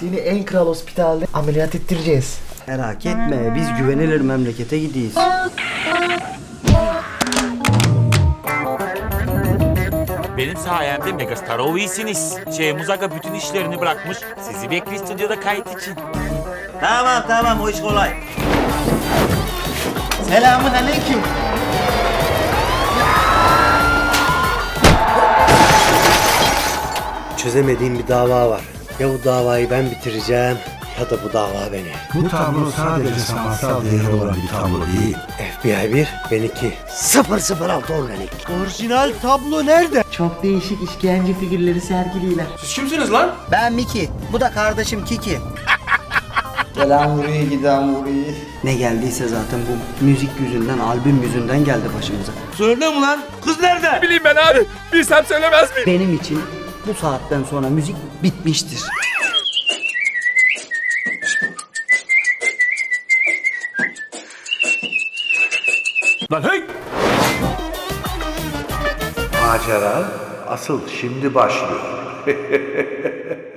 Seni en kral hospitalde ameliyat ettireceğiz. Merak etme biz güvenilir memlekete gidiyiz. Benim sayemde megastar ovisiniz. Şeyhmuz Aga bütün işlerini bırakmış. Sizi bekliyor stüdyoda kayıt için. Tamam tamam o iş kolay. Selamun aleyküm. Çözemediğim bir dava var. Ya bu davayı ben bitireceğim ya da bu dava beni. Bu tablo sadece sanatsal değeri olan bir tablo değil. FBI 1, ben 2. 006 organik. Orijinal tablo nerede? Çok değişik işkence figürleri sergiliyorlar. Ben Miki. Bu da kardeşim Kiki. Gelen vuruyor giden vuruyor. Ne geldiyse zaten bu müzik yüzünden, albüm yüzünden geldi başımıza. Bileyim ben abi. Bilsem söylemez miyim? Benim için bu saatten sonra müzik bitmiştir. Lan hey! Macera asıl şimdi başlıyor.